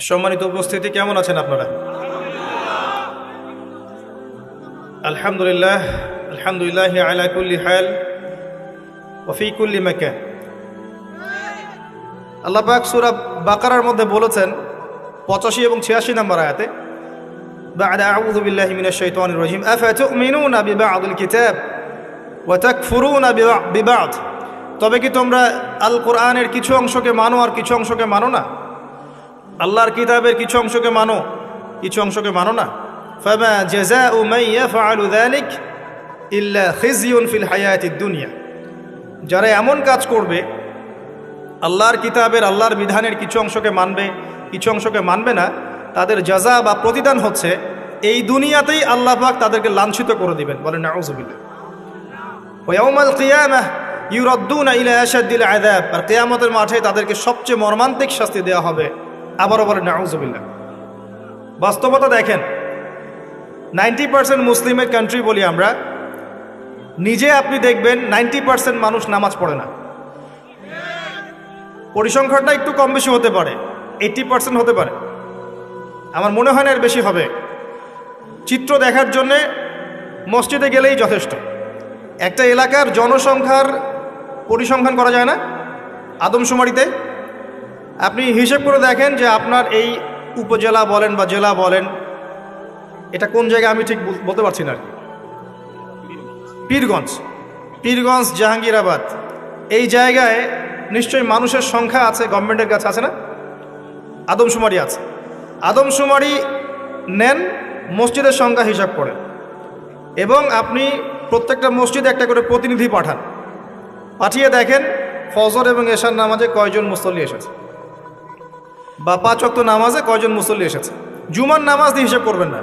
সম্মানিত উপস্থিতি কেমন আছেন আপনারা আলহামদুলিল্লাহ আলহামদুলিল্লাহ আলা কুল্লি হাল ওফি কুল্লি মাকান আল্লাহ পাক সূরা বাকারার মধ্যে বলেছেন পঁচাশি এবং ছিয়াশি নম্বর আয়াতে بعد أعوذ بالله من الشيطان الرجيم أفتؤمنون ببعض الكتاب وتكفرون ببع- ببعض তবে কি তোমরা আল কোরআনের কিছু অংশকে মানো আর কিছু অংশকে মানো না আল্লাহর কিতাবের কিছু অংশকে মানো, কিছু অংশকে মানো না। ফামা জাযাউ মান ইয়াফআলু যালিক ইল্লা খিজিয়ুন ফিল হায়াতিদ দুনিয়া। যারা এমন কাজ করবে, আল্লাহর কিতাবের, আল্লাহর বিধানের কিছু অংশকে মানবে, কিছু অংশকে মানবে না, তাদের জাজা বা প্রতিদান হচ্ছে, এই দুনিয়াতেই আল্লাহ পাক তাদেরকে লাঞ্ছিত করে দিবেন। বলেন নাউজুবিল্লাহ ওয়াউমাল কিয়ামাহ ইউরাদ্দুনা ইলা আশাদ্দিল আযাব। আর কিয়ামতের মাঠে তাদেরকে সবচেয়ে মর্মান্তিক শাস্তি দেওয়া হবে। আবারও বলেন নাউজুবিল্লাহ। বাস্তবতা দেখেন, নাইনটি পার্সেন্ট মুসলিমের কান্ট্রি বলি আমরা, নিজে আপনি দেখবেন নাইনটি পার্সেন্ট মানুষ নামাজ পড়ে না। পরিসংখ্যানটা একটু কম বেশি হতে পারে, এইটটি পার্সেন্ট হতে পারে। আমার মনে হয় না এর বেশি হবে। চিত্র দেখার জন্যে মসজিদে গেলেই যথেষ্ট। একটা এলাকার জনসংখ্যার পরিসংখ্যান করা যায় না আদমশুমারিতে। আপনি হিসেব করে দেখেন যে আপনার এই উপজেলা বলেন বা জেলা বলেন, এটা কোন জায়গায় আমি ঠিক বলতে পারছি না পীরগঞ্জ। পীরগঞ্জ, জাহাঙ্গীরাবাদ। এই জায়গায় নিশ্চয়ই মানুষের সংখ্যা আছে গভর্নমেন্টের কাছে আছে না? আদমশুমারি আছে। আদমশুমারি নেন, মসজিদের সংখ্যা হিসাব করেন। এবং আপনি প্রত্যেকটা মসজিদে একটা করে প্রতিনিধি পাঠান। পাঠিয়ে দেখেন, ফজর এবং এশার নামাজে কয়জন মুসল্লি এসেছে। বা পাঁচ অক্ত নামাজে কয়জন মুসল্লি এসেছে? জুমার নামাজ দিয়ে হিসাব করবেন না।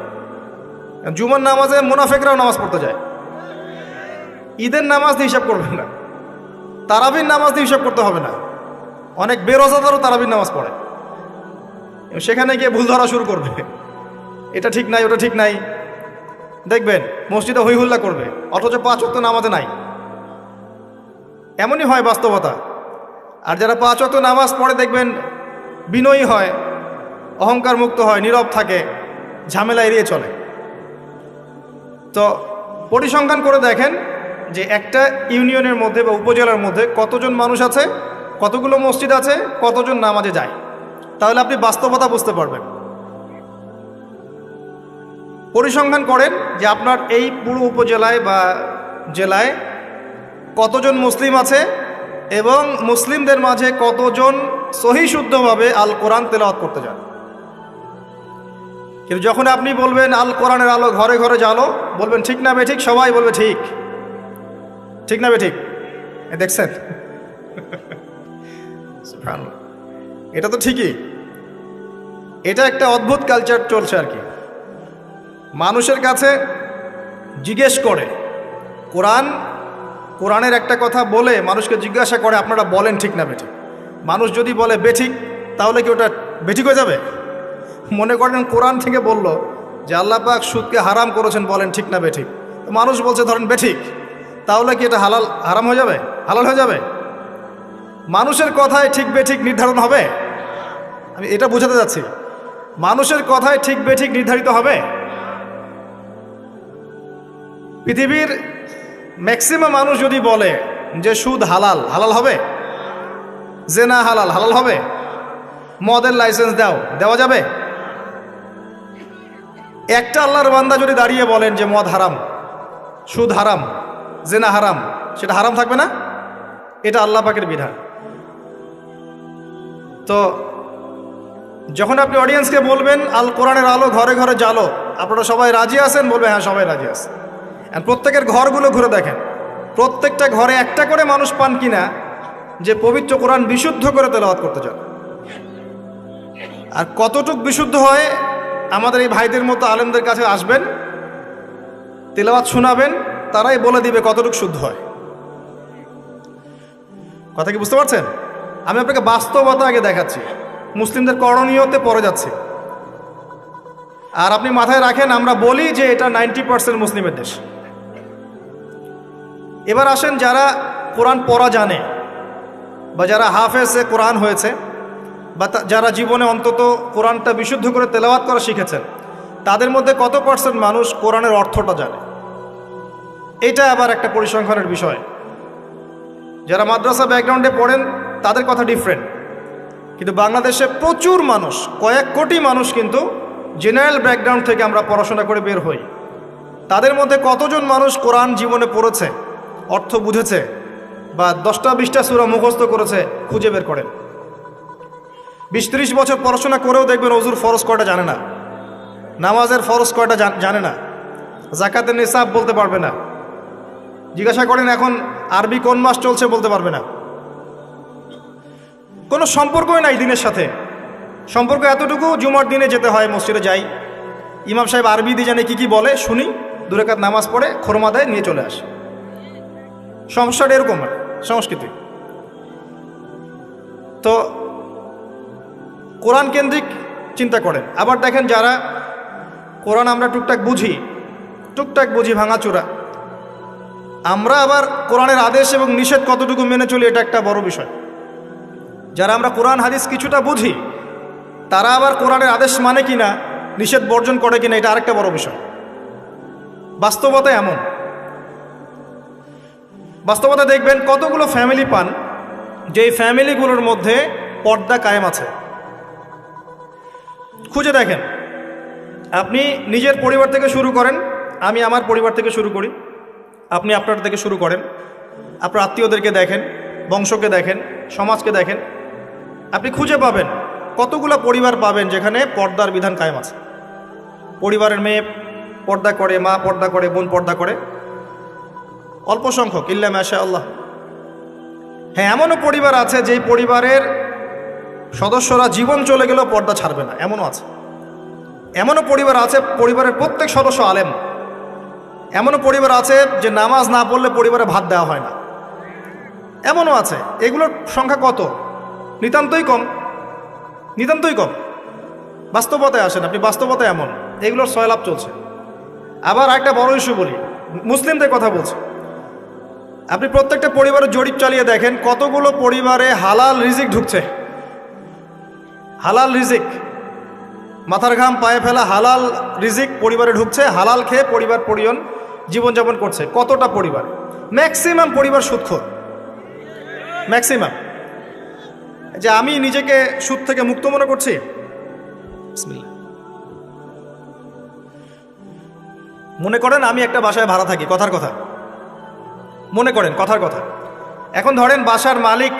জুমার নামাজে মুনাফেকরাও নামাজ পড়তে যায়। ঈদের নামাজ দিয়ে হিসাব করবেন না। তারাবির নামাজ দিয়ে হিসাব করতে হবে না। অনেক বেরোজাদারও তারাবির নামাজ পড়ে। সেখানে গিয়ে ভুল ধরা শুরু করবে। এটা ঠিক নাই, ওটা ঠিক নাই। দেখবেন, মসজিদে হইহুল্লা করবে, অথচ পাঁচ অক্ত নামাজে নাই। এমনই হয় বাস্তবতা। আর যারা পাঁচ অক্ত নামাজ পড়ে, দেখবেন বিনয়ী হয়, অহংকার মুক্ত হয়, নীরব থাকে, ঝামেলা এড়িয়ে চলে। তো পরিসংখ্যান করে দেখেন যে একটা ইউনিয়নের মধ্যে বা উপজেলার মধ্যে কতজন মানুষ আছে, কতগুলো মসজিদ আছে, কতজন নামাজে যায়। তাহলে আপনি বাস্তবতা বুঝতে পারবেন। পরিসংখ্যান করেন যে আপনার এই পুরো উপজেলায় বা জেলায় কতজন মুসলিম আছে এবং মুসলিমদের মাঝে কতজন সহি শুদ্ধভাবে আল কোরআন তেলাওয়াত করতে যান। কিন্তু যখন আপনি বলবেন, আল কোরআনের আলো ঘরে ঘরে জ্বালো, বলবেন, ঠিক না বে ঠিক? সবাই বলবে, ঠিক। ঠিক না বে ঠিক? দেখছেন। এটা তো ঠিকই। এটা একটা অদ্ভুত কালচার চলছে আর কি। মানুষের কাছে জিজ্ঞেস করে, কোরআন, কোরআনের একটা কথা বলে মানুষকে জিজ্ঞাসা করে, আপনারা বলেন ঠিক না বেঠিক মানুষ যদি বলে বেঠিক তাহলে কি ওটা বেঠিক হয়ে যাবে? মনে করেন কোরআন থেকে বলল যে, আল্লাহ পাক সুদকে হারাম করেছেন বলেন, ঠিক না বেঠিক তো মানুষ বলছে, ধরেন বেঠিক তাহলে কি এটা হালাল, হারাম হয়ে যাবে? হালাল হয়ে যাবে? মানুষের কথায় ঠিক বেঠিক নির্ধারণ হবে? আমি এটা বোঝাতে যাচ্ছি। মানুষের কথায় ঠিক বেঠিক নির্ধারিত হবে? পৃথিবীর ম্যাক্সিমাম মানুষ যদি বলে যে, সুদ হালাল হালাল হবে? জেনা হালাল হালাল হবে? মদের লাইসেন্স দাও, দেওয়া যাবে? একটা আল্লাহর বান্দা যদি দাঁড়িয়ে বলেন যে মদ হারাম, সুদ হারাম, জেনা হারাম, সেটা হারাম থাকবে না? এটা আল্লাহ পাকের বিধান। তো যখন আপনি অডিয়েন্সকে বলবেন, আল কোরআনের আলো ঘরে ঘরে জালো আপনারা সবাই রাজি আছেন? বলবে হ্যাঁ সবাই রাজি আছে। প্রত্যেকের ঘরগুলো ঘুরে দেখেন। প্রত্যেকটা ঘরে একটা করে মানুষ পান কিনা যে পবিত্র কোরআন বিশুদ্ধ করে তেলাওয়াত করতে চান। আর কতটুক বিশুদ্ধ হয় আমাদের এই ভাইদের মতো আলেমদের কাছে আসবেন, তেলাওয়াত শোনাবেন, তারাই বলে দিবে কতটুক শুদ্ধ হয়। কথা কি বুঝতে পারছেন? আমি আপনাকে বাস্তবতা আগে দেখাচ্ছি। মুসলিমদের করণীয়তে পড়ে যাচ্ছে। আর আপনি মাথায় রাখেন, আমরা বলি যে এটা নাইনটি পার্সেন্ট মুসলিমের দেশ। এবার আসেন যারা কোরআন পড়া জানে। বা যারা হাফেজে কোরআন হয়েছে বা যারা জীবনে অন্তত কোরআনটা বিশুদ্ধ করে তেলাওয়াত করা শিখেছেন, তাদের মধ্যে কত পার্সেন্ট মানুষ কোরআনের অর্থটা জানে? এটা আবার একটা পরিসংখ্যানের বিষয়। যারা মাদ্রাসা ব্যাকগ্রাউন্ডে পড়েন, তাদের কথা ডিফারেন্ট কিন্তু বাংলাদেশে প্রচুর মানুষ, কয়েক কোটি মানুষ কিন্তু জেনারেল ব্যাকগ্রাউন্ড থেকে আমরা পড়াশোনা করে বের হই। তাদের মধ্যে কতজন মানুষ কোরআন জীবনে পড়েছে, অর্থ বুঝেছে বা দশটা বিশটা সুরা মুখস্থ করেছে, খুঁজে বের করেন। বিশ ত্রিশ বছর পড়াশোনা করেও দেখবেন অজুর ফরজ কয়টা জানে না। নামাজের ফরজ কয়টা জানে না। জাকাতের নিসাব বলতে পারবে না। জিজ্ঞাসা করেন, এখন আরবি কোন মাস চলছে? বলতে পারবে না। কোনো সম্পর্কই নাই দিনের সাথে। সম্পর্ক এতটুকু জুমার দিনে যেতে হয়, মসজিদে যাই। ইমাম সাহেব আরবি দিয়ে জানে কী কী বলে, শুনি। দুরেকাত নামাজ পড়ে খোরমা দেয়, নিয়ে চলে আসে। সমস্যাটা এরকম আর সংস্কৃতি। তো কোরআন কেন্দ্রিক চিন্তা করেন। আবার দেখেন যারা কোরআন আমরা টুকটাক বুঝি টুকটাক বুঝি ভাঙাচোরা, আমরা আবার কোরআনের আদেশ এবং নিষেধ কতটুকু মেনে চলি এটা একটা বড় বিষয়। যারা আমরা কোরআন, হাদিস কিছুটা বুঝি, তারা আবার কোরআনের আদেশ মানে কিনা, নিষেধ বর্জন করে কিনা, এটা আরেকটা বড় বিষয়। বাস্তবতা এমন। বাস্তবতা দেখবেন কতগুলো ফ্যামিলি পান, যেই ফ্যামিলিগুলোর মধ্যে পর্দা কায়েম আছে। খুঁজে দেখেন, আপনি নিজের পরিবার থেকে শুরু করেন, আমি আমার পরিবার থেকে শুরু করি, আপনি আপনার থেকে শুরু করেন, আপনার আত্মীয়দেরকে দেখেন, বংশকে দেখেন, সমাজকে দেখেন, আপনি খুঁজে পাবেন কতগুলো পরিবার পাবেন যেখানে পর্দার বিধান কায়েম আছে। পরিবারের মেয়ে পর্দা করে, মা পর্দা করে, বোন পর্দা করে অল্প সংখ্যক, ইল্লা মাশা আল্লাহ হ্যাঁ এমনও পরিবার আছে যেই পরিবারের সদস্যরা জীবন চলে গেলেও পর্দা ছাড়বে না, এমনও আছে। এমনও পরিবার আছে, পরিবারের প্রত্যেক সদস্য আলেম। এমনও পরিবার আছে যে নামাজ না পড়লে পরিবারে ভাত দেওয়া হয় না। এমনও আছে, এগুলোর সংখ্যা কত? নিতান্তই কম। নিতান্তই কম। বাস্তবতায় আসেন আপনি বাস্তবতায় এমন। এগুলোর সয়লাভ চলছে। আবার একটা বড় ইস্যু বলি। মুসলিমদের কথা বলছি। আপনি প্রত্যেকটা পরিবারের জরিপ চালিয়ে দেখেন কতগুলো পরিবারে হালাল রিজিক ঢুকছে। হালাল রিজিক। মাথার ঘাম, পায়ে ফেলা, হালাল রিজিক পরিবারে ঢুকছে, হালাল খেয়ে পরিবার পরিজন জীবনযাপন করছে। কতটা পরিবার? ম্যাক্সিমাম পরিবার সুদখোর। ম্যাক্সিমাম। যে আমি নিজেকে সুদ থেকে মুক্ত মনে করছি? মনে করেন আমি একটা বাসায় ভাড়া থাকি, কথার কথা। মনে করেন, কথার কথা। এখন ধরেন বাসার মালিক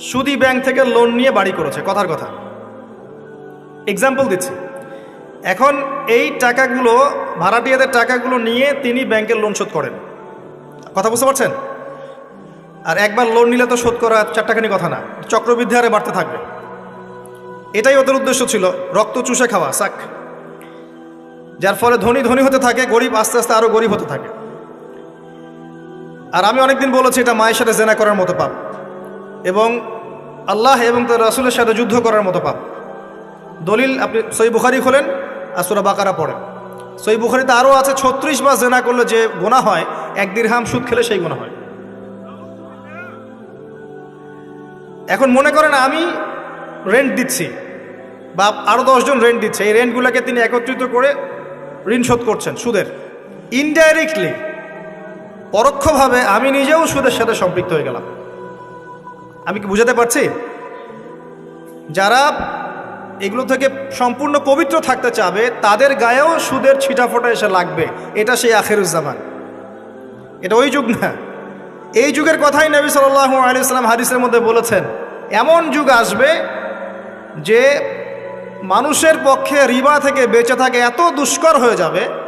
সুদি ব্যাংক থেকে লোন নিয়ে বাড়ি করেছে, কথার কথা। এক্সাম্পল দিচ্ছি। এখন এই টাকাগুলো, ভাড়াটিয়াদের টাকাগুলো নিয়ে তিনি ব্যাংকের লোন শোধ করেন। কথা বুঝতে পারছেন? আর একবার লোন নিলে তো শোধ করা চারটাখানি কথা না, চক্রবৃদ্ধি হারে বাড়তে থাকবে। এটাই ওদের উদ্দেশ্য ছিল, রক্ত চুষে খাওয়া, সাক। যার ফলে ধনী ধনী হতে থাকে, গরিব আস্তে আস্তে আরও গরিব হতে থাকে। আর আমি অনেকদিন বলেছি, এটা মায়ের সাথে জেনা করার মতো পাপ। এবং আল্লাহ এবং তার রাসুলের সাথে যুদ্ধ করার মতো পাপ। দলিল আপনি সই বুখারি খোলেন, আর সুরা বাকারা পড়েন। সই বুখারিতে আরও আছে, ছত্রিশ মাস জেনা করলে যে গোনা হয়, এক হাম সুদ খেলে সেই গোনা হয়। এখন মনে করেন আমি রেন্ট দিচ্ছি, বা আরও দশজন রেন্ট দিচ্ছে। এই রেন্টগুলোকে তিনি একত্রিত করে ঋণ শোধ করছেন সুদের। ইনডাইরেক্টলি পরোক্ষভাবে আমি নিজেও সুদের সাথে সম্পৃক্ত হয়ে গেলাম। আমি কি বুঝাতে পারছি? যারা এগুলো থেকে সম্পূর্ণ পবিত্র থাকতে চাবে, তাদের গায়েও সুদের ছিটাফোটা এসে লাগবে। এটা সেই আখেরুজ্জামান এটা ওই যুগ না। এই যুগের কথাই নবী আলি ইসলাম হাদিসের মধ্যে বলেছেন। এমন যুগ আসবে যে মানুষের পক্ষে রিবা থেকে বেঁচে থাকে এত দুষ্কর হয়ে যাবে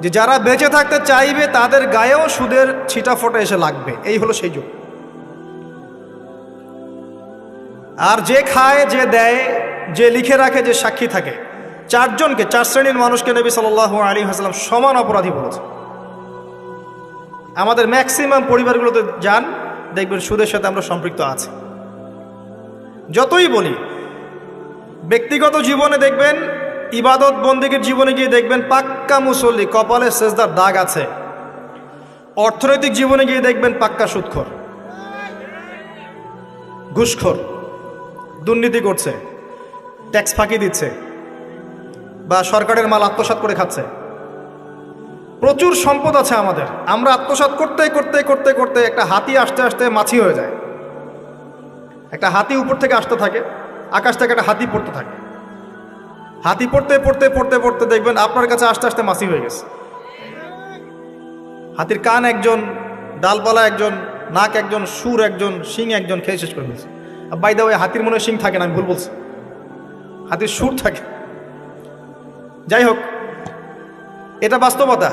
যে যারা বেঁচে থাকতে চাইবে, তাদের গায়েও সুদের ছিটাফোটা এসে লাগবে। এই হলো সেই যুগ। আর যে খায়, যে দেয়, যে লিখে রাখে, যে সাক্ষী থাকে, চারজনকে, চার শ্রেণির মানুষকে নবী সাল আলী হাসলাম সমান অপরাধী বলেছে আমাদের ম্যাক্সিমাম পরিবারগুলোতে যান, দেখবেন সুদের সাথে আমরা সম্পৃক্ত আছি। যতই বলি, ব্যক্তিগত জীবনে দেখবেন ইবাদত বন্দীগীর জীবনে গিয়ে দেখবেন পাক্কা মুসল্লি, কপালে সেজদার দাগ আছে। অর্থনৈতিক জীবনে গিয়ে দেখবেন পাক্কা সুদখোর, ঘুষখোর, দুর্নীতি করছে, ট্যাক্স ফাঁকি দিচ্ছে, বা সরকারের মাল আত্মসাৎ করে খাচ্ছে। প্রচুর সম্পদ আছে আমাদের। আমরা আত্মসাৎ করতে করতে করতে করতে একটা হাতি আসতে আসতে মাছি হয়ে যায়। একটা হাতি উপর থেকে আসতে থাকে, আকাশ থেকে একটা হাতি পড়তে থাকে। হাতি পড়তে পড়তে পড়তে পড়তে দেখবেন আপনার কাছে আস্তে আস্তে মাসি হয়ে গেছে। হাতির কান একজন, ডালপালা একজন, নাক একজন, সুর একজন, শিং একজন খেয়ে শেষ করে ফেলছে। বাই দা ওই হাতির মনে শিং থাকে না, আমি ভুল বলছি। হাতির সুর থাকে। যাই হোক, এটা বাস্তবতা।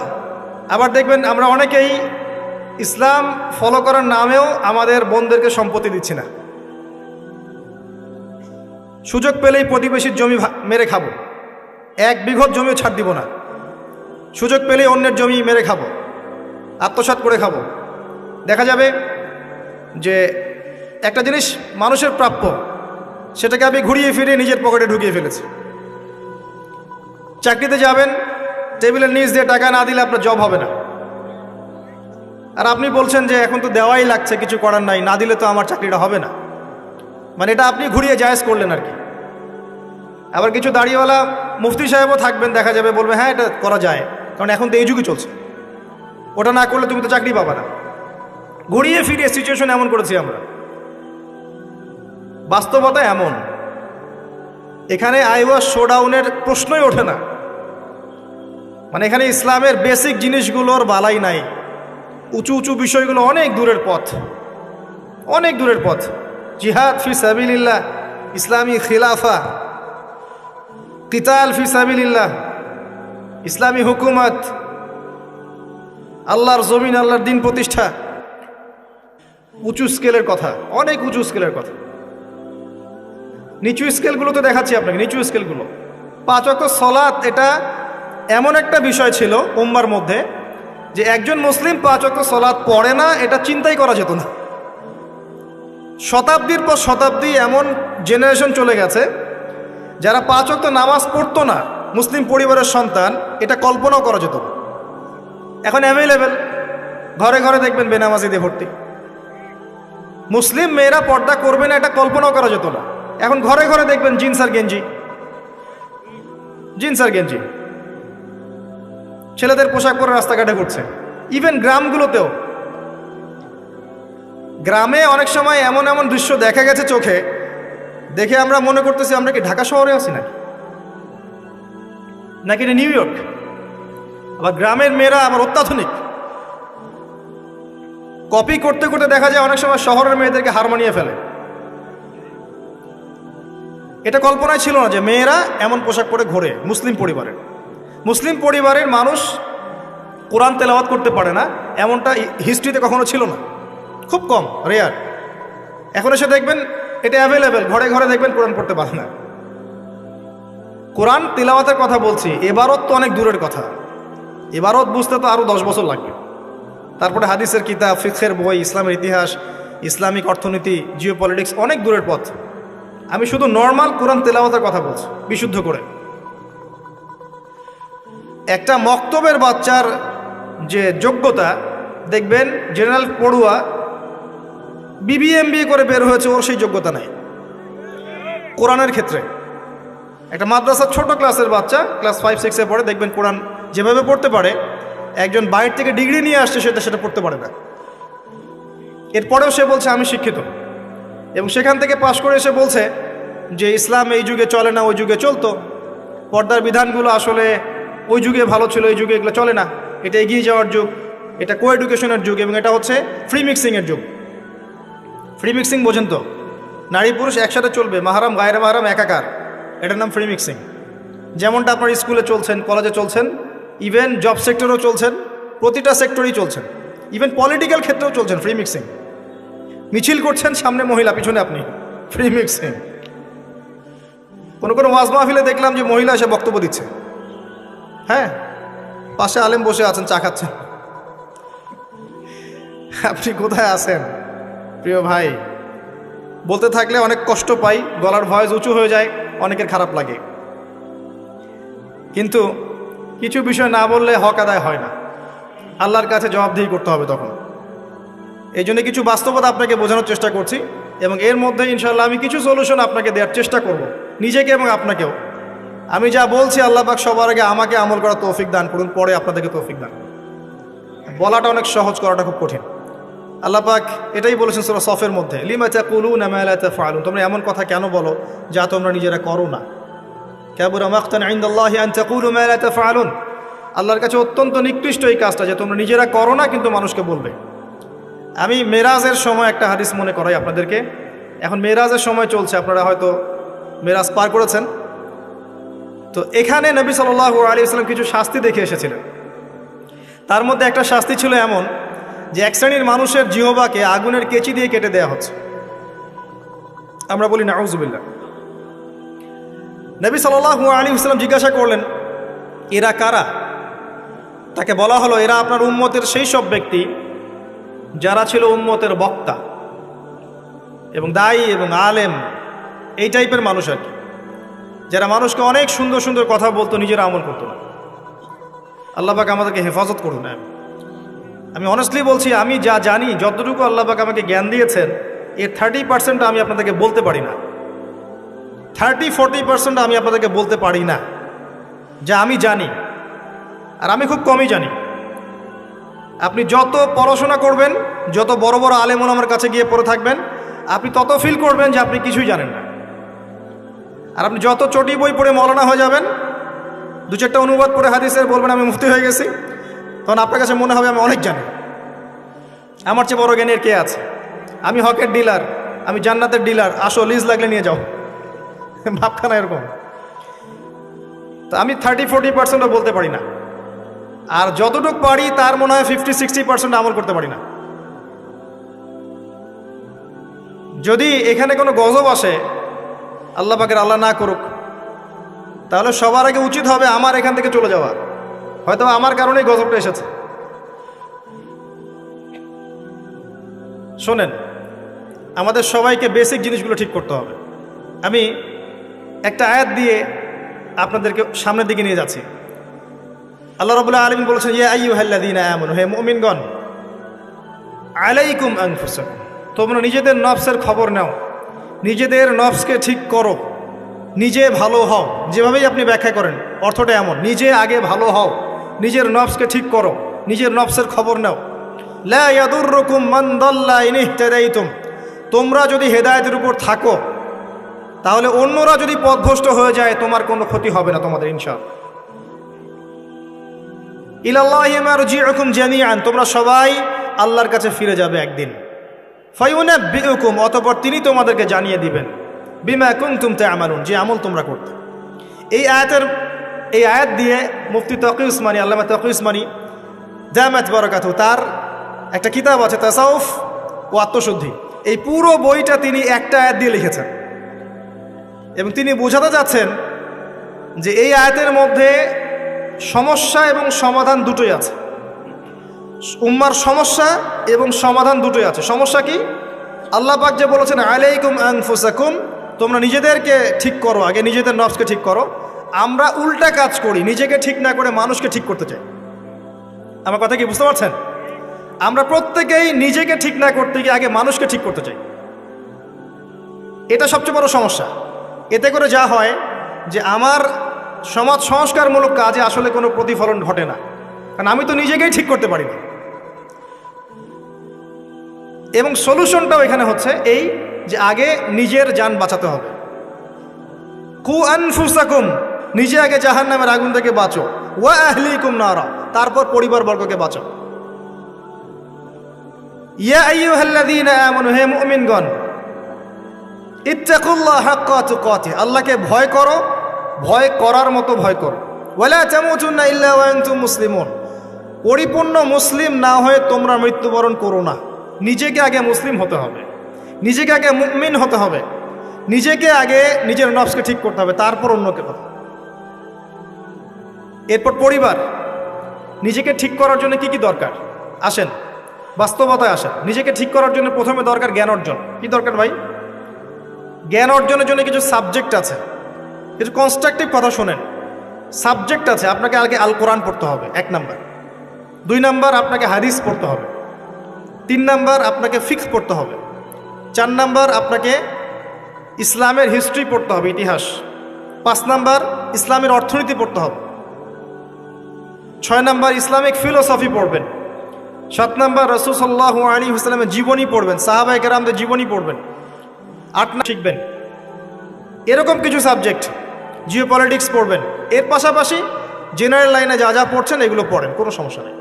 আবার দেখবেন আমরা অনেকেই ইসলাম ফলো করার নামেও আমাদের বোনদেরকে সম্পত্তি দিচ্ছি না। সুযোগ পেলেই প্রতিবেশীর জমি মেরে খাব। এক বিঘত জমিও ছাড় দিব না। সুযোগ পেলেই অন্যের জমি মেরে খাব। আত্মসাৎ করে খাব। দেখা যাবে যে একটা জিনিস মানুষের প্রাপ্য, সেটাকে আমি ঘুরিয়ে ফিরিয়ে নিজের পকেটে ঢুকিয়ে ফেলেছি। চাকরিতে যাবেন, টেবিলের নিচ দিয়ে টাকা না দিলে আপনার জব হবে না। আর আপনি বলছেন যে এখন তো দেওয়াই লাগছে, কিছু করার নাই, না দিলে তো আমার চাকরিটা হবে না। মানে এটা আপনি ঘুরিয়ে জায়েজ করলেন আর কি। আবার কিছু দাড়িওয়ালা মুফতি সাহেবও থাকবেন, দেখা যাবে, বলবে হ্যাঁ এটা করা যায়। কারণ এখন তো এই যুগে চলছে। ওটা না করলে তুমি তো চাকরি পাবা না। ঘুরিয়ে ফিরিয়ে সিচুয়েশন এমন করেছি আমরা। বাস্তবতা এমন। এখানে আইওয়া শোডাউনের প্রশ্নই ওঠে না। মানে এখানে ইসলামের বেসিক জিনিসগুলোর বালাই নাই। উঁচু উঁচু বিষয়গুলো অনেক দূরের পথ। অনেক দূরের পথ। জিহাদ ফি সাবিলিল্লাহ, ইসলামী খিলাফা, কিতাল ফি সাবিলিল্লাহ, ইসলামী হুকুমত, আল্লাহর জমিন, আল্লাহর দিন প্রতিষ্ঠা। উঁচু স্কেলের কথা, অনেক উঁচু স্কেলের কথা। নিচু স্কেলগুলো তো দেখাচ্ছি আপনাকে, নিচু স্কেলগুলো পাঁচ অক্ট সলাৎ, এটা এমন একটা বিষয় ছিল উম্মার মধ্যে যে একজন মুসলিম পাঁচ অক্ট সলাৎ পড়ে না, এটা চিন্তাই করা যেত না। শতাব্দীর পর শতাব্দী এমন জেনারেশন চলে গেছে, যারা পাঁচ অক্ট নামাজ পড়তো না, মুসলিম পরিবারের সন্তান, এটা কল্পনাও করা যেত এখন অ্যাভেলেবেল ঘরে ঘরে দেখবেন বেনামাজি দিয়ে ভর্তি। মুসলিম মেয়েরা পর্দা করবে না, এটা কল্পনাও করা যেত না। এখন ঘরে ঘরে দেখবেন জিন্স আর গেঞ্জি। জিন্স আর গেঞ্জি। ছেলেদের পোশাক পরে রাস্তাঘাটে ঘুরছে। ইভেন গ্রামগুলোতেও গ্রামে অনেক সময় এমন এমন দৃশ্য দেখা গেছে চোখে, দেখে আমরা মনে করতেছি আমরা কি ঢাকা শহরে আছি নাকি? নাকি এটা নিউ ইয়র্ক? আবার গ্রামের মেয়েরা আবার অত্যাধুনিক। কপি করতে করতে দেখা যায় অনেক সময় শহরের মেয়েদেরকে হার মানিয়ে ফেলে। এটা কল্পনায় ছিল না যে মেয়েরা এমন পোশাক পরে ঘোরে মুসলিম পরিবারের মুসলিম পরিবারের মানুষ কোরআন তেলাওয়াত করতে পারে না, এমনটা হিস্ট্রিতে কখনো ছিল না। খুব কম রেয়ার এখন এসে দেখবেন এটা অ্যাভেলেবেল ঘরে ঘরে দেখবেন কোরআন পড়তে পারে না। কোরআন তেলাওয়াতের কথা বলছি, এবারত তো অনেক দূরের কথা। এবারত বুঝতে তো আরও দশ বছর লাগবে। তারপরে হাদিসের কিতাব ফিক্সের বই, ইসলামের ইতিহাস, ইসলামিক অর্থনীতি জিও পলিটিক্স অনেক দূরের পথ। আমি শুধু নর্মাল কোরআন তেলাওয়াতের কথা বলছি, বিশুদ্ধ করে। একটা মক্তবের বাচ্চার যে যোগ্যতা, দেখবেন জেনারেল পড়ুয়া বিবিএমবিএ করে বের হয়েছে, ওর সেই যোগ্যতা নাই। কোরআনের ক্ষেত্রে। একটা মাদ্রাসার ছোট ক্লাসের বাচ্চা, ক্লাস ফাইভ সিক্সে পড়ে, দেখবেন কোরআন যেভাবে পড়তে পারে, একজন বাইরে থেকে ডিগ্রি নিয়ে আসছে, সেটা সেটা পড়তে পারে না। এরপরেও সে বলছে, আমি শিক্ষিত। এবং সেখান থেকে পাশ করে এসে বলছে যে, ইসলাম এই যুগে চলে না, ওই যুগে চলতো। পর্দার বিধানগুলো আসলে ওই যুগে ভালো ছিল, এই যুগে এগুলো চলে না। এটা এগিয়ে যাওয়ার যুগ, এটা কো এডুকেশনের যুগ, এবং এটা হচ্ছে ফ্রি মিক্সিংয়ের যুগ। ফ্রি মিক্সিং বোঝেন তো নারী পুরুষ একসাথে চলবে, মাহারাম, গায়ের মাহারাম, একাকার। এটার নাম ফ্রি মিক্সিং যেমনটা আপনার স্কুলে চলছেন, কলেজে চলছেন, ইভেন জব সেক্টরেও চলছেন, প্রতিটা সেক্টরেই চলছেন। ইভেন পলিটিক্যাল ক্ষেত্রেও চলছেন ফ্রি মিক্সিং মিছিল করছেন সামনে মহিলা, পিছনে আপনি। ফ্রি মিক্সিং কোনো কোনো ওয়াজ মাহফিলে দেখলাম যে মহিলা এসে বক্তব্য দিচ্ছে। হ্যাঁ? পাশে আলেম বসে আছেন, চা খাচ্ছেন। আপনি কোথায় আছেন? প্রিয় ভাই, বলতে থাকলে অনেক কষ্ট পাই, গলার ভয়েস উঁচু হয়ে যায়, অনেকের খারাপ লাগে। কিন্তু কিছু বিষয় না বললে হক আদায় হয় না। আল্লাহর কাছে জবাবদিহি করতে হবে তখন। এই জন্য কিছু বাস্তবতা আপনাকে বোঝানোর চেষ্টা করছি এবং এর মধ্যে ইনশাল্লাহ আমি কিছু সলিউশন আপনাকে দেওয়ার চেষ্টা করব, নিজেকে এবং আপনাকেও। আমি যা বলছি আল্লাহ পাক সবার আগে আমাকে আমল করার তৌফিক দান করুন, পরে আপনাদেরকে তৌফিক দান বলাটা অনেক সহজ, করাটা খুব কঠিন। আল্লাহ পাক এটাই বলেছেন সুরা সফের মধ্যে, লিমা তাকুলুন মা লা তাফআলুন। তোমরা এমন কথা কেন বলো যা তোমরা নিজেরা করো না? কাবুরা মাকতান ইনদাল্লাহি আন তাকুলু মা লা তাফআলুন। আল্লাহর কাছে অত্যন্ত নিকৃষ্ট এই কাজটা যে তোমরা নিজেরা করো না, কিন্তু মানুষকে বলবে। আমি মেরাজের সময় একটা হাদিস মনে করাই আপনাদেরকে। এখন মেরাজের সময় চলছে, আপনারা হয়তো মেরাজ পার করেছেন। তো এখানে নবী সাল্লাল্লাহু আলাইহি ওয়াসাল্লাম কিছু শাস্তি দেখে এসেছিলেন। তার মধ্যে একটা শাস্তি ছিল এমন যে এক শ্রেণির মানুষের জিহবাকে আগুনের কেচি দিয়ে কেটে দেয়া হচ্ছে। আমরা বলি, নাউজুবিল্লাহ। নবী সাল্লাল্লাহু আলী ইসলাম জিজ্ঞাসা করলেন, এরা কারা? তাকে বলা হলো, এরা আপনার উম্মতের সেই সব ব্যক্তি যারা ছিল উম্মতের বক্তা এবং দায়ী এবং আলেম। এই টাইপের মানুষ আর কি। যারা মানুষকে অনেক সুন্দর সুন্দর কথা বলতো, নিজেরা আমল করতো না। আল্লাহ পাক আমাদেরকে হেফাজত করুন না আমি অনেস্টলি বলছি, আমি যা জানি, যতটুকু আল্লাহ পাক আমাকে জ্ঞান দিয়েছেন এর থার্টি পার্সেন্ট আমি আপনাদেরকে বলতে পারি না। থার্টি ফোরটি পার্সেন্ট আমি আপনাদেরকে বলতে পারি না। যা আমি জানি, আর আমি খুব কমই জানি। আপনি যত পড়াশোনা করবেন, যত বড় বড় আলেমন আমার কাছে গিয়ে পড়ে থাকবেন, আপনি তত ফিল করবেন যে আপনি কিছুই জানেন না। আর আপনি যত চটি বই পড়ে মলানা হয়ে যাবেন, দু চারটা অনুবাদ পড়ে হাদিসের বলবেন, আমি মুক্তি হয়ে গেছি। তখন আপনার কাছে মনে হবে আমি অনেক জানি। আমার চেয়ে বড় জ্ঞানের কে আছে? আমি হকের ডিলার, আমি জান্নাতের ডিলার, আসো লিজ লাগলে নিয়ে যাও। ভাবখানা এরকম। তো আমি থার্টি, ফোরটি পার্সেন্টও বলতে পারি না। আর যতটুকু পারি তার মনে হয় ফিফটি, সিক্সটি পার্সেন্ট আমল করতে পারি না। যদি এখানে কোনো গজব আসে, আল্লাহ পাকের আল্লাহ না করুক, তাহলে সবার আগে উচিত হবে আমার এখান থেকে চলে যাওয়া। হয়তো আমার কারণেই গজবটা এসেছে। শোনেন, আমাদের সবাইকে বেসিক জিনিসগুলো ঠিক করতে হবে। আমি একটা আয়াত দিয়ে আপনাদেরকে সামনের দিকে নিয়ে যাচ্ছি। আল্লাহ রবুল্লাহ আলমিন বলেছেন ইয়ে আইয়ু হাল্লাদিন এমন হে মুমিনগণ, আলাইকুম আংফুসাকুম তোমরা নিজেদের নফসের খবর নাও। নিজেদের নফসকে ঠিক করো। নিজে ভালো হও। যেভাবেই আপনি ব্যাখ্যা করেন, অর্থটা এমন, নিজে আগে ভালো হও। নিজের নফসকে ঠিক করো, নিজের নফসের খবর নাও। লা ইয়াদুররুকুম মান দাল্লা ইন ইহতাদাইতুম। তোমরা যদি হেদায়তের উপর থাকো, তাহলে অন্যরা যদি পথভ্রষ্ট হয়ে যায়, তোমার কোনো ক্ষতি হবে না তোমাদের, ইনশাআল্লাহ। ইলাল্লাহি মারজিউকুম জামিআন, তোমরা সবাই আল্লাহর কাছে ফিরে যাবে একদিন। ফায়ুনাব্বিউকুম, অতঃপর তিনি তোমাদেরকে জানিয়ে দিবেন, বিমা কুনতুম তা'মালুন, যে আমল তোমরা করতে। এই আয়াতের এই আয়াত দিয়ে মুফতি তকি উসমানী, আল্লামা তকি উসমানী জামাত বরকাতু তার একটা কিতাব আছে, তাসাউফ ও আত্মশুদ্ধি। এই পুরো বইটা তিনি একটা আয়াত দিয়ে লিখেছেন। এবং তিনি বোঝাতে যাচ্ছেন যে এই আয়াতের মধ্যে সমস্যা এবং সমাধান দুটোই আছে। উম্মার সমস্যা এবং সমাধান দুটোই আছে। সমস্যা কি? আল্লাহ পাক যে বলেছেন, আলাইকুম আনফুসাকুম তোমরা নিজেদেরকে ঠিক করো, আগে নিজেদের নফসকে ঠিক করো। আমরা উল্টা কাজ করি, নিজেকে ঠিক না করে মানুষকে ঠিক করতে চাই। আমার কথা কি বুঝতে পারছেন? আমরা প্রত্যেকেই নিজেকে ঠিক না করতে গিয়ে আগে মানুষকে ঠিক করতে চাই। এটা সবচেয়ে বড় সমস্যা। এতে করে যা হয় যে আমার সমাজ সংস্কারমূলক কাজে আসলে কোনো প্রতিফলন ঘটে না। কারণ আমি তো নিজেকেই ঠিক করতে পারি না। এবং সলিউশনটাও এখানে হচ্ছে এই যে আগে নিজের যান বাঁচাতে হবে। কু আনফুসাকুম নিজে আগে জাহান নামের আগুন থেকে বাঁচো। ওয়া আহলিকুম নারা, তারপর পরিবারবর্গকে বাঁচো হে আল্লাহকে ভয় করো, ভয় করার মতো ভয় করো। ওয়ালা ইল্লা পরিপূর্ণ মুসলিম না হয়ে তোমরা মৃত্যুবরণ করো না। নিজেকে আগে মুসলিম হতে হবে। নিজেকে আগে মুমিন হতে হবে। নিজেকে আগে নিজের নফসকে ঠিক করতে হবে, তারপর অন্যকে কথা এরপর পরিবার। নিজেকে ঠিক করার জন্য কি কি দরকার? আসেন, বাস্তবতায় আসেন। নিজেকে ঠিক করার জন্য প্রথমে দরকার জ্ঞান অর্জন। কি দরকার ভাই? জ্ঞান অর্জনের জন্য কিছু সাবজেক্ট আছে। কিছু কনস্ট্রাকটিভ কথা শোনেন। সাবজেক্ট আছে, আপনাকে আগে আল কোরআন পড়তে হবে, এক নাম্বার। দুই নাম্বার, আপনাকে হাদিস পড়তে হবে। তিন নাম্বার, আপনাকে ফিক্স পড়তে হবে। চার নাম্বার, আপনাকে ইসলামের হিস্ট্রি পড়তে হবে, ইতিহাস। পাঁচ নাম্বার, ইসলামের অর্থনীতি পড়তে হবে। ছয় নম্বর ইসলামিক ফিলোসফি পড়বেন। সাত নম্বর রসুল সাল্লাহ আলী হুসলামের জীবনী পড়বেন। সাহাবাই কেরামদের জীবনী পড়বেন। আট না শিখবেন। এরকম কিছু সাবজেক্ট জিও পলিটিক্স পড়বেন। এর পাশাপাশি জেনারেল লাইনে যা যা পড়ছেন এগুলো পড়েন, কোনো সমস্যা নেই।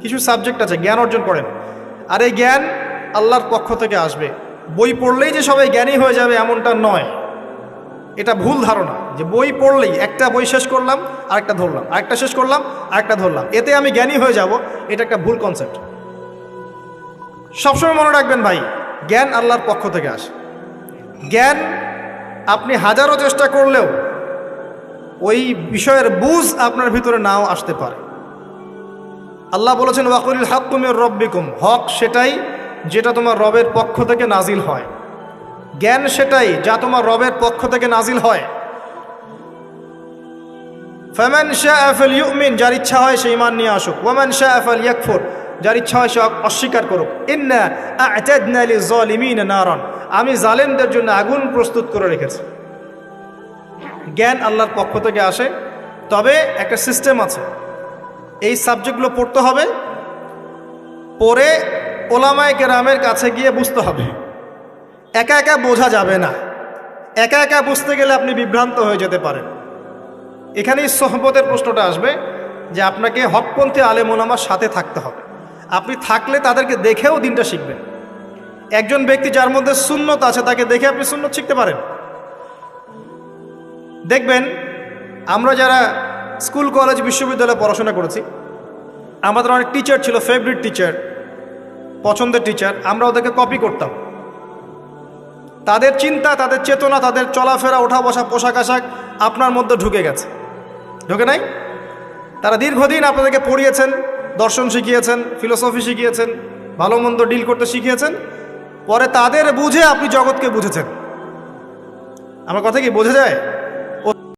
কিছু সাবজেক্ট আছে, জ্ঞান অর্জন করেন। আর এই জ্ঞান আল্লাহর পক্ষ থেকে আসবে। বই পড়লেই যে সবাই জ্ঞানী হয়ে যাবে এমনটা নয়। এটা ভুল ধারণা যে বই পড়লেই একটা বই শেষ করলাম, আরেকটা ধরলাম, আরেকটা শেষ করলাম, আরেকটা ধরলাম। এতে আমি জ্ঞানী হয়ে যাব, এটা একটা ভুল কনসেপ্ট সবসময় মনে রাখবেন ভাই, জ্ঞান আল্লাহর পক্ষ থেকে আসে। জ্ঞান আপনি হাজারো চেষ্টা করলেও ওই বিষয়ের বুঝ আপনার ভিতরে নাও আসতে পারে। আল্লাহ বলেছেন ওয়াকুল তুমির রব্বিকুম। হক সেটাই যেটা তোমার রবের পক্ষ থেকে নাজিল হয়। জ্ঞান সেটাই যা তোমার রবের পক্ষ থেকে নাজিল হয়। যার ইচ্ছা হয় সে ইমান নিয়ে আসুক। ইয়াকফুর যার ইচ্ছা হয় সে অস্বীকার করুক। নারান, আমি জালেমদের জন্য আগুন প্রস্তুত করে রেখেছি। জ্ঞান আল্লাহর পক্ষ থেকে আসে, তবে একটা সিস্টেম আছে। এই সাবজেক্টগুলো পড়তে হবে পরে ওলামায় কেরামের কাছে গিয়ে বুঝতে হবে। একা একা বোঝা যাবে না। একা একা বুঝতে গেলে আপনি বিভ্রান্ত হয়ে যেতে পারেন। এখানেই সহবতের প্রশ্নটা আসবে যে আপনাকে হকপন্থী আলেম ওলামার সাথে থাকতে হবে। আপনি থাকলে তাদেরকে দেখেও দিনটা শিখবেন। একজন ব্যক্তি যার মধ্যে শূন্যত আছে তাকে দেখে আপনি শূন্যত শিখতে পারেন। দেখবেন, আমরা যারা স্কুল, কলেজ, বিশ্ববিদ্যালয়ে পড়াশোনা করেছি, আমাদের অনেক টিচার ছিল ফেভারিট টিচার পছন্দের টিচার আমরা ওদেরকে কপি করতাম। তাদের চিন্তা, তাদের চেতনা, তাদের চলাফেরা ওঠা বসা পোশাক আশাক আপনার মধ্যে ঢুকে গেছে। ঢুকে নাই? তারা দীর্ঘদিন আপনাদেরকে পড়িয়েছেন, দর্শন শিখিয়েছেন ফিলোসফি শিখিয়েছেন ভালো মন্দ ডিল করতে শিখিয়েছেন, পরে তাদের বুঝে আপনি জগৎকে বুঝেছেন। আমার কথা কি বোঝা যায়?